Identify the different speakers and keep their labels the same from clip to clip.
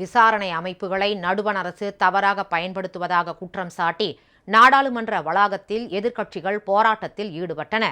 Speaker 1: விசாரணை அமைப்புகளை நடுவண் அரசு தவறாக பயன்படுத்துவதாக குற்றம் சாட்டி நாடாளுமன்ற வளாகத்தில் எதிர்க்கட்சிகள் போராட்டத்தில் ஈடுபட்டன.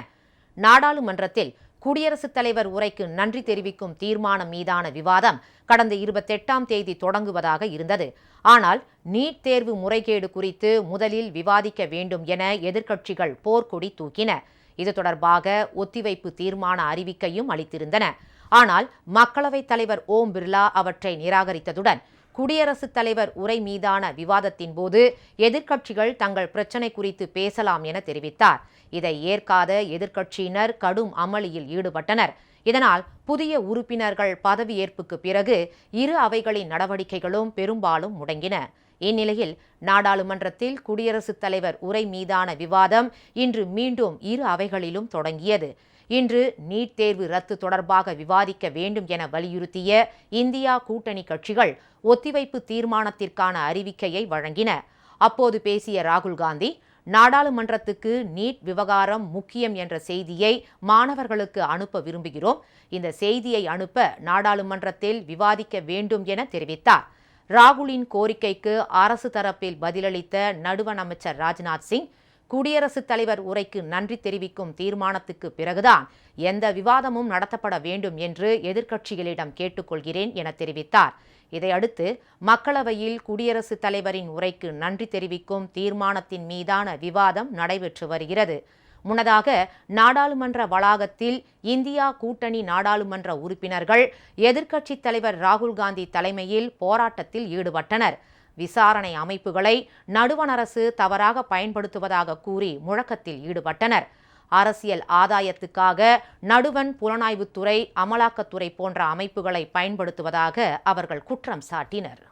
Speaker 1: நாடாளுமன்றத்தில் குடியரசுத் தலைவர் உரைக்கு நன்றி தெரிவிக்கும் தீர்மானம் மீதான விவாதம் கடந்த இருபத்தெட்டாம் தேதி தொடங்குவதாக இருந்தது. ஆனால் நீட் தேர்வு முறைகேடு குறித்து முதலில் விவாதிக்க வேண்டும் என எதிர்க்கட்சிகள் போர்க்கொடி தூக்கின. இது தொடர்பாக ஒத்திவைப்பு தீர்மான அறிவிக்கையும் அளித்திருந்தன. ஆனால் மக்களவைத் தலைவர் ஓம் பிர்லா அவற்றை நிராகரித்ததுடன் குடியரசுத் தலைவர் உரை மீதான விவாதத்தின் போது எதிர்க்கட்சிகள் தங்கள் பிரச்சினை குறித்து பேசலாம் என தெரிவித்தார். இதை ஏற்காத எதிர்க்கட்சியினர் கடும் அமளியில் ஈடுபட்டனர். இதனால் புதிய உறுப்பினர்கள் பதவியேற்புக்கு பிறகு இரு அவைகளின் நடவடிக்கைகளும் பெரும்பாலும் முடங்கின. இந்நிலையில் நாடாளுமன்றத்தில் குடியரசுத் தலைவர் உரை மீதான விவாதம் இன்று மீண்டும் இரு அவைகளிலும் தொடங்கியது. இன்று நீட் தேர்வு ரத்து தொடர்பாக விவாதிக்க வேண்டும் என வலியுறுத்திய இந்தியா கூட்டணி கட்சிகள் ஒத்திவைப்பு தீர்மானத்திற்கான அறிவிக்கையை வழங்கின. அப்போது பேசிய ராகுல் காந்தி நாடாளுமன்றத்துக்கு நீட் விவகாரம் முக்கியம் என்ற செய்தியை மாணவர்களுக்கு அனுப்ப விரும்புகிறோம். இந்த செய்தியை அனுப்ப நாடாளுமன்றத்தில் விவாதிக்க வேண்டும் என தெரிவித்தார். ராகுலின் கோரிக்கைக்கு அரசு தரப்பில் பதிலளித்த நடுவண் அமைச்சர் ராஜ்நாத் சிங் குடியரசுத் தலைவர் உரைக்கு நன்றி தெரிவிக்கும் தீர்மானத்துக்கு பிறகுதான் எந்த விவாதமும் நடத்தப்பட வேண்டும் என்று எதிர்க்கட்சிகளிடம் கேட்டுக்கொள்கிறேன் என தெரிவித்தார். இதையடுத்து மக்களவையில் குடியரசுத் தலைவரின் உரைக்கு நன்றி தெரிவிக்கும் தீர்மானத்தின் மீதான விவாதம் நடைபெற்று வருகிறது. முன்னதாக நாடாளுமன்ற வளாகத்தில் இந்தியா கூட்டணி நாடாளுமன்ற உறுப்பினர்கள் எதிர்க்கட்சித் தலைவர் ராகுல் காந்தி தலைமையில் போராட்டத்தில் ஈடுபட்டனர். விசாரணை அமைப்புகளை நடுவண் அரசு தவறாக பயன்படுத்துவதாக கூறி முழக்கத்தில் ஈடுபட்டனர். அரசியல் ஆதாயத்துக்காக நடுவன் புலனாய்வுத்துறை அமலாக்கத்துறை போன்ற அமைப்புகளை பயன்படுத்துவதாக அவர்கள் குற்றம் சாட்டினர்.